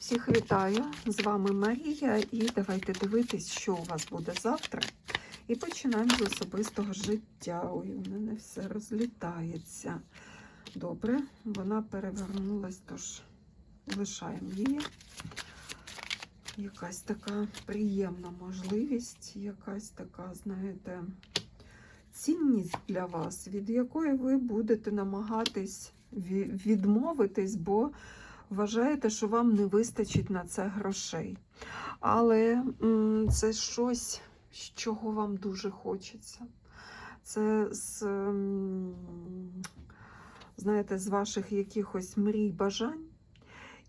Всіх вітаю! З вами Марія, і давайте дивитись, що у вас буде завтра. І починаємо з особистого життя. Ой, у мене все розлітається. Добре, вона перевернулась, тож лишаємо її. Якась така приємна можливість, якась така, знаєте, цінність для вас, від якої ви будете намагатись відмовитись, бо вважаєте, що вам не вистачить на це грошей. Але це щось, з чого вам дуже хочеться. Це з, знаєте, з ваших якихось мрій, бажань.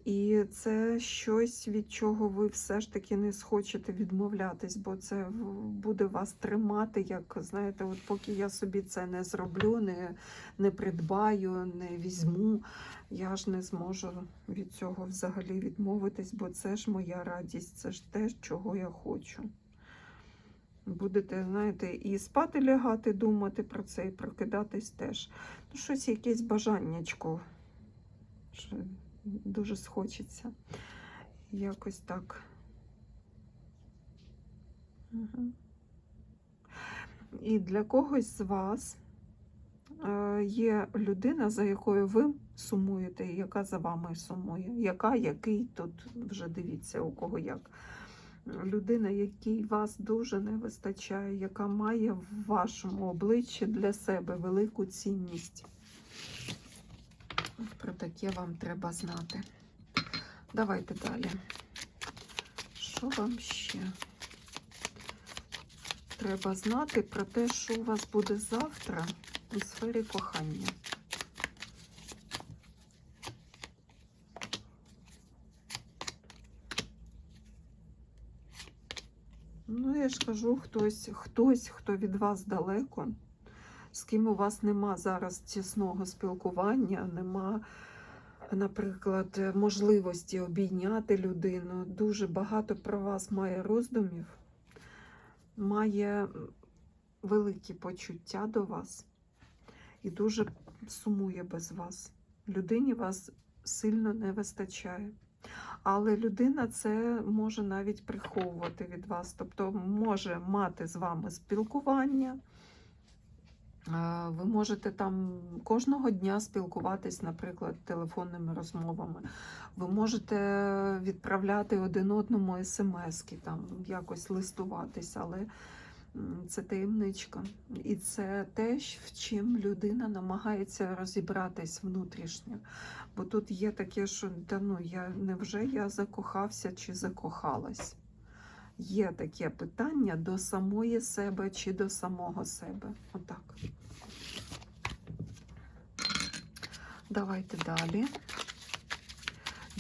І це щось, від чого ви все ж таки не схочете відмовлятись, бо це буде вас тримати, як знаєте, от поки я собі це не зроблю, не, не придбаю, не візьму, я ж не зможу від цього взагалі відмовитись, бо це ж моя радість, це ж те, чого я хочу. Будете, знаєте, і спати лягати, думати про це, і прокидатись теж. Ну, щось, якесь бажаннячко. Дуже схочеться. Якось так. І для когось з вас е, є людина, за якою ви сумуєте, і яка за вами сумує. Яка, який тут вже дивіться, у кого як. Людина, якій вас дуже не вистачає, яка має в вашому обличчі для себе велику цінність. Про таке вам треба знати. Давайте далі. Що вам ще треба знати про те, що у вас буде завтра у сфері кохання? Ну, я ж кажу, хтось, хтось, хто від вас далеко, з ким у вас нема зараз тісного спілкування, нема, наприклад, можливості обійняти людину. Дуже багато про вас має роздумів, має великі почуття до вас і дуже сумує без вас. Людині вас сильно не вистачає. Але людина це може навіть приховувати від вас, тобто може мати з вами спілкування. Ви можете там кожного дня спілкуватись, наприклад, телефонними розмовами. Ви можете відправляти один одному смски, там якось листуватись, але це таємничка. І це те, в чим людина намагається розібратись внутрішньо. Бо тут є таке, що та ну я невже я закохався чи закохалась. Є таке питання до самої себе чи до самого себе. Отак. Давайте далі.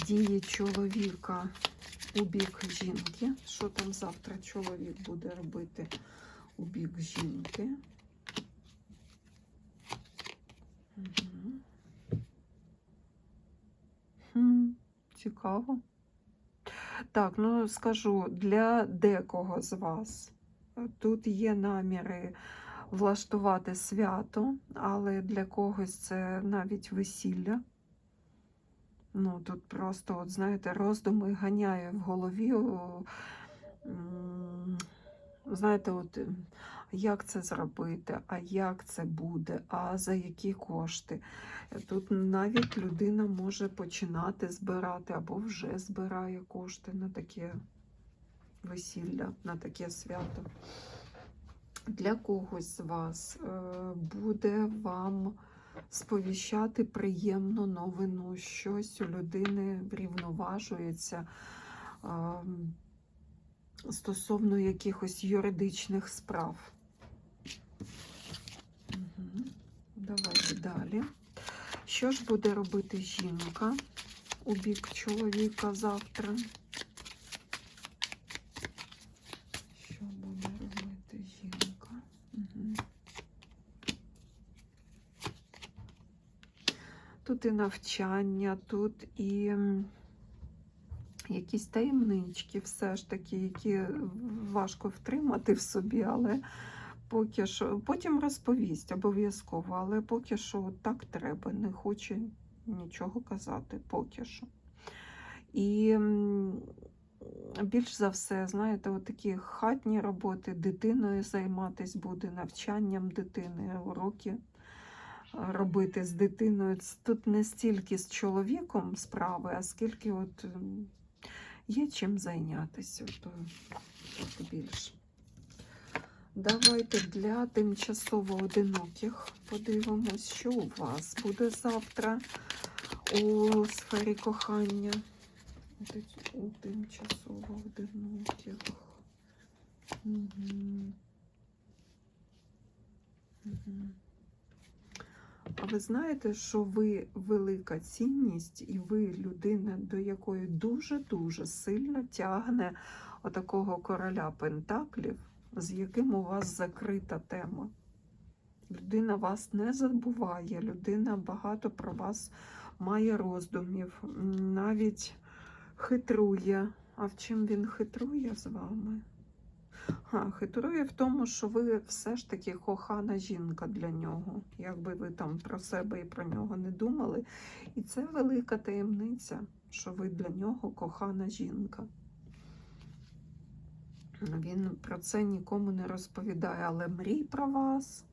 Дії чоловіка у бік жінки. Що там завтра чоловік буде робити у бік жінки? Угу. Хм, цікаво. Так, ну скажу, для декого з вас е, тут є наміри влаштувати свято, але для когось це навіть весілля. Ну, тут просто, от знаєте, роздуми ганяє в голові. Знаєте, от як це зробити, а як це буде, а за які кошти. Тут навіть людина може починати збирати або вже збирає кошти на таке весілля, на таке свято. Для когось з вас е, буде вам сповіщати приємну новину, щось у людини врівноважується е, стосовно якихось юридичних справ. Давайте далі. Що ж буде робити жінка у бік чоловіка завтра? Що буде робити жінка? Угу. Тут і навчання, тут і якісь таємнички, все ж таки, які важко втримати в собі, але поки що, потім розповість обов'язково, але поки що так треба, не хоче нічого казати, поки що. І більш за все, знаєте, от такі хатні роботи, дитиною займатись буде, навчанням дитини, уроки е, робити з дитиною. Тут не стільки з чоловіком справи, а скільки от є чим зайнятися. То, то більше. Давайте для тимчасово одиноких подивимось, що у вас буде завтра у сфері кохання. У тимчасово одиноких. А ви знаєте, що ви велика цінність, і ви людина, до якої дуже-дуже сильно тягне отакого короля Пентаклів, з яким у вас закрита тема. Людина вас не забуває, людина багато про вас має роздумів, навіть хитрує. А в чим він хитрує з вами? А, хитрує в тому, що ви все ж таки кохана жінка для нього, якби ви там про себе і про нього не думали. І це велика таємниця, що ви для нього кохана жінка. Він про це нікому не розповідає, але мрій про вас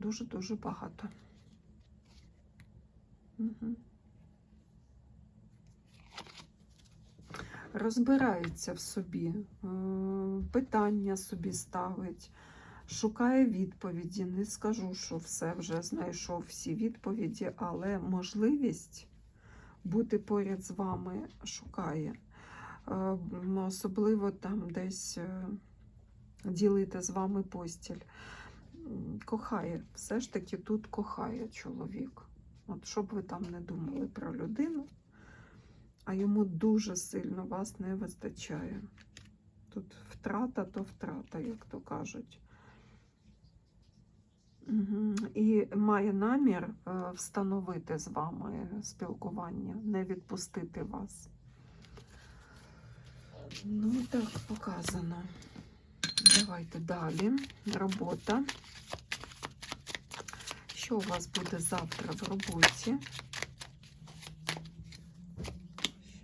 дуже-дуже багато. Угу. Розбирається в собі, е, питання собі ставить, шукає відповіді. Не скажу, що все вже знайшов всі відповіді, але можливість бути поряд з вами шукає. Особливо там десь е, ділити з вами постіль. Кохає, все ж таки тут кохає чоловік. От що б ви там не думали про людину, а йому дуже сильно вас не вистачає. Тут втрата то втрата, як то кажуть. Угу. І має намір е, встановити з вами спілкування, не відпустити вас. Ну, так, показано. Давайте далі. Робота. Що у вас буде завтра в роботі?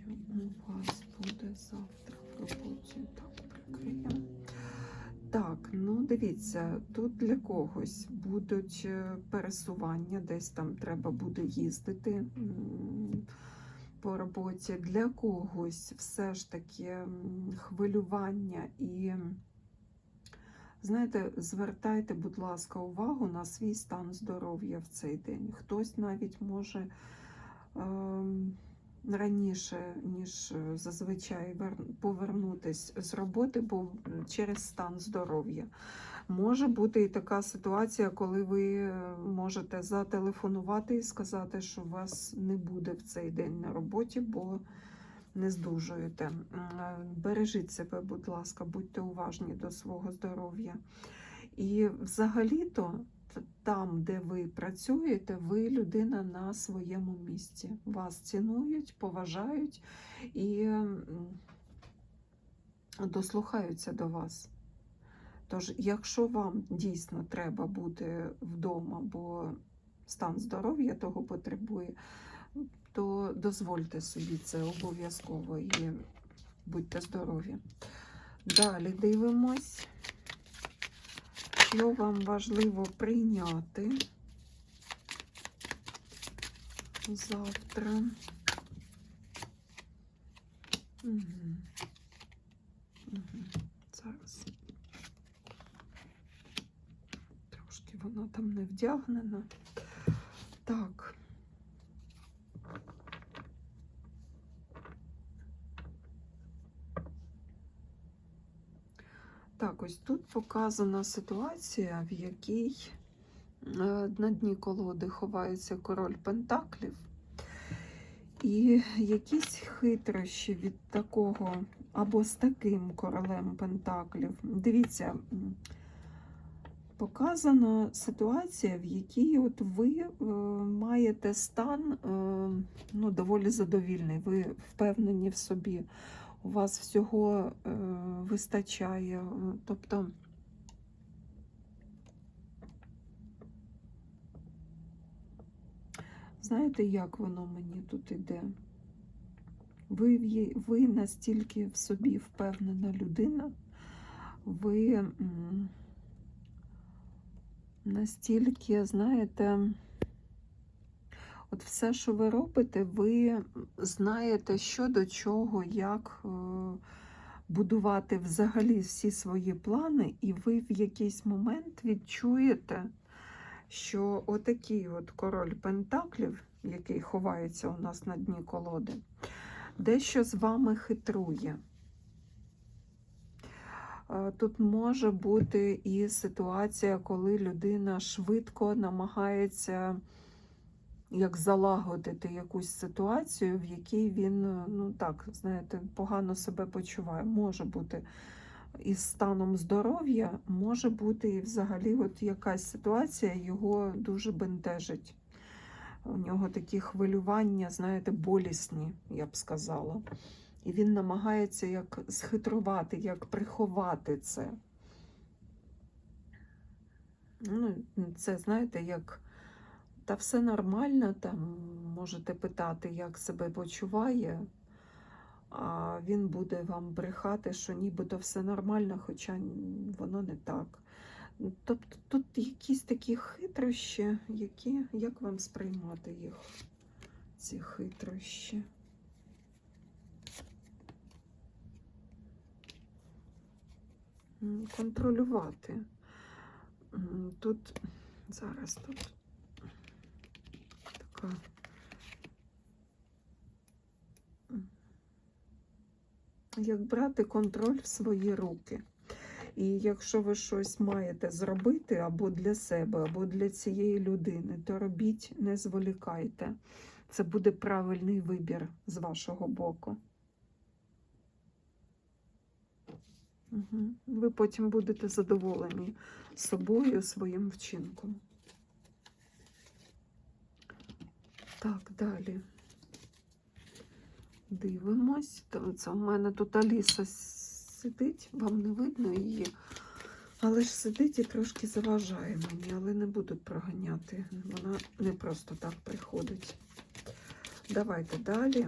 Що у вас буде завтра в роботі? Так, прикриємо. Так, ну дивіться, тут для когось будуть е, пересування, десь там треба буде їздити по роботі. Для когось все ж таки хвилювання і, знаєте, звертайте, будь ласка, увагу на свій стан здоров'я в цей день. Хтось навіть може. ем, раніше, ніж е, зазвичай вер- повернутись з роботи, бо через стан здоров'я. Може бути і така ситуація, коли ви е, можете зателефонувати і сказати, що вас не буде в цей день на роботі, бо не здужуєте. Е, Бережіть себе, будь ласка, будьте уважні до свого здоров'я. І взагалі-то там, де ви працюєте, ви людина на своєму місці. Вас цінують, поважають і дослухаються до вас. Тож, якщо вам дійсно треба бути вдома, бо стан здоров'я того потребує, то дозвольте собі це обов'язково і будьте здорові. Далі дивимось що вам важливо прийняти завтра. Зараз. Трошки вона там не вдягнена. Так. Так, ось тут показана ситуація, в якій е, на дні колоди ховається король Пентаклів. І якісь хитрощі від такого або з таким королем Пентаклів. Дивіться, показана ситуація, в якій от ви е, маєте стан е, ну, доволі задовільний, ви впевнені в собі у вас всього е, вистачає. Тобто, знаєте, як воно мені тут іде? Ви, ви настільки в собі впевнена людина, ви настільки, знаєте, от все, що ви робите, ви знаєте, що до чого, як е, будувати взагалі всі свої плани, і ви в якийсь момент відчуєте, що отакий от король Пентаклів, який ховається у нас на дні колоди, дещо з вами хитрує. Е, Тут може бути і ситуація, коли людина швидко намагається як залагодити якусь ситуацію, в якій він, е, ну так, знаєте, погано себе почуває. Може бути із станом здоров'я, може бути і взагалі от якась ситуація його дуже бентежить. У нього такі хвилювання, знаєте, болісні, я б сказала. І він намагається як схитрувати, як приховати це. Ну, це, знаєте, як та все нормально, там можете питати, як себе почуває, а він буде вам брехати, що нібито все нормально, хоча воно не так. Тобто тут якісь такі хитрощі, які, як вам сприймати їх, ці хитрощі? Контролювати. Тут зараз тут така. Як брати контроль в свої руки. І якщо ви щось маєте зробити або для себе, або для цієї людини, то робіть, не зволікайте. Це буде правильний вибір з вашого боку. Ви потім будете задоволені собою, своїм вчинком. Так, далі. Дивимось. Це у мене тут Аліса сидить, вам не видно її. Але ж сидить і трошки заважає мені, але не буду проганяти. Вона не просто так приходить. Давайте далі.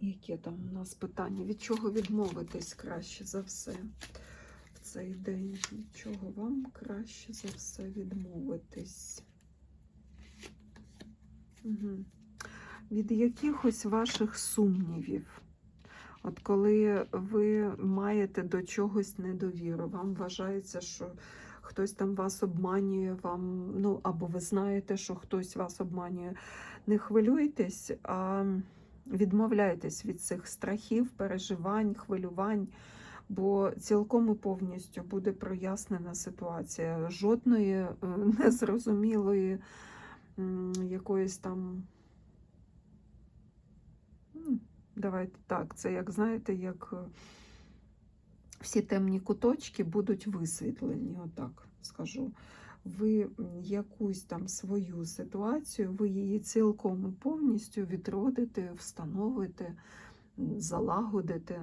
Яке там у нас питання? Від чого відмовитись краще за все в цей день? Від чого вам краще за все відмовитись? Від якихось ваших сумнівів. От коли ви маєте до чогось недовіру, вам вважається, що хтось там вас обманює, вам, ну або ви знаєте, що хтось вас обманює. Не хвилюйтесь, а відмовляйтесь від цих страхів, переживань, хвилювань, бо цілком і повністю буде прояснена ситуація. Жодної е, незрозумілої якоїсь там. Давайте так, це як знаєте, як е, всі темні куточки будуть висвітлені, отак скажу. Ви якусь там свою ситуацію, ви її цілком і повністю відродите, встановите, залагодите.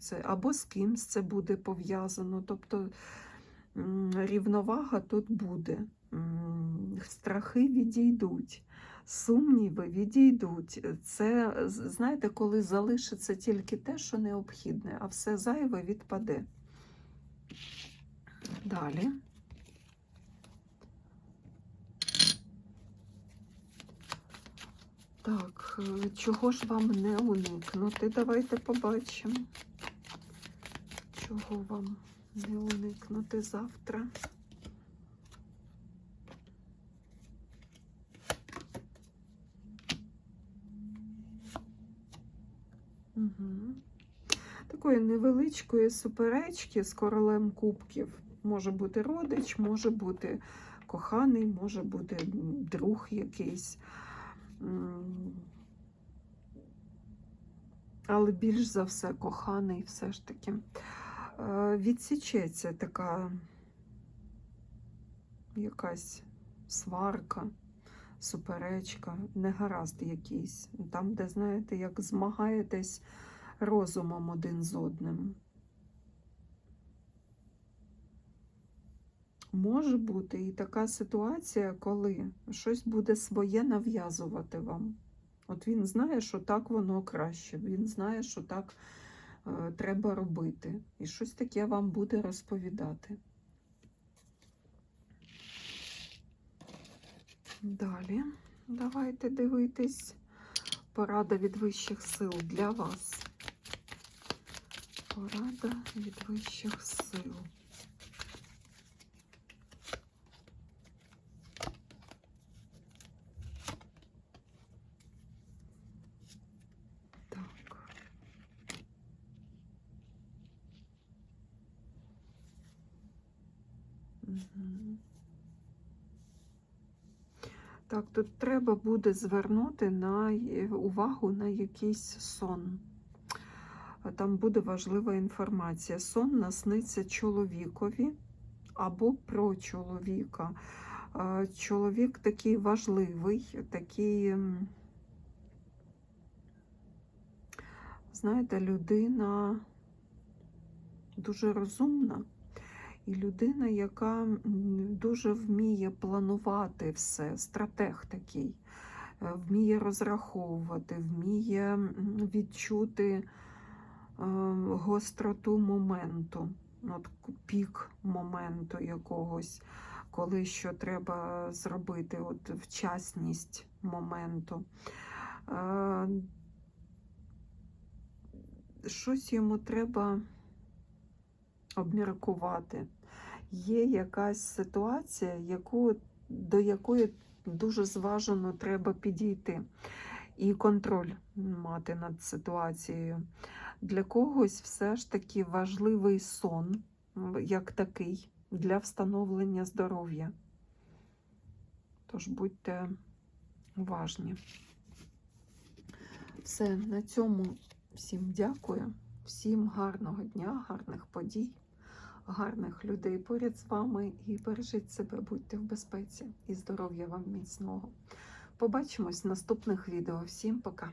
Це, або з кимсь це буде пов'язано. Тобто рівновага тут буде. Страхи відійдуть сумніви відійдуть. Це, знаєте, коли залишиться тільки те, що необхідне, а все зайве відпаде. Далі. Так, е, чого ж вам не уникнути? Давайте побачимо. Чого вам не уникнути завтра? Такої невеличкої суперечки з королем кубків. Може бути родич, може бути коханий, може бути друг якийсь. Але більш за все коханий все ж таки. Е, Відсічеться така якась сварка, суперечка, негаразд якийсь. Там, де, знаєте, як змагаєтесь розумом один з одним. Може бути і така ситуація, коли щось буде своє нав'язувати вам. От він знає, що так воно краще. Він знає, що так е, треба робити. І щось таке вам буде розповідати. Далі давайте дивитись. Порада від вищих сил для вас. Порада від вищих сил. Так. Так, тут треба буде звернути на е, увагу на якийсь сон. Там буде важлива інформація. Сон насниться чоловікові або про чоловіка. Чоловік такий важливий, такий, знаєте, людина дуже розумна. І людина, яка дуже вміє планувати все, стратег такий, е, вміє розраховувати, вміє відчути е, гостроту моменту, от пік моменту якогось, коли що треба зробити, от вчасність моменту. Е, Щось йому треба обміркувати. Є якась ситуація, яку, до якої дуже зважено треба підійти і контроль мати над ситуацією. Для когось все ж таки важливий сон, як такий, для встановлення здоров'я. Тож будьте уважні. Все, на цьому всім дякую. Всім гарного дня, гарних подій, гарних людей поряд з вами і бережіть себе, будьте в безпеці і здоров'я вам міцного. Побачимось в наступних відео. Всім пока!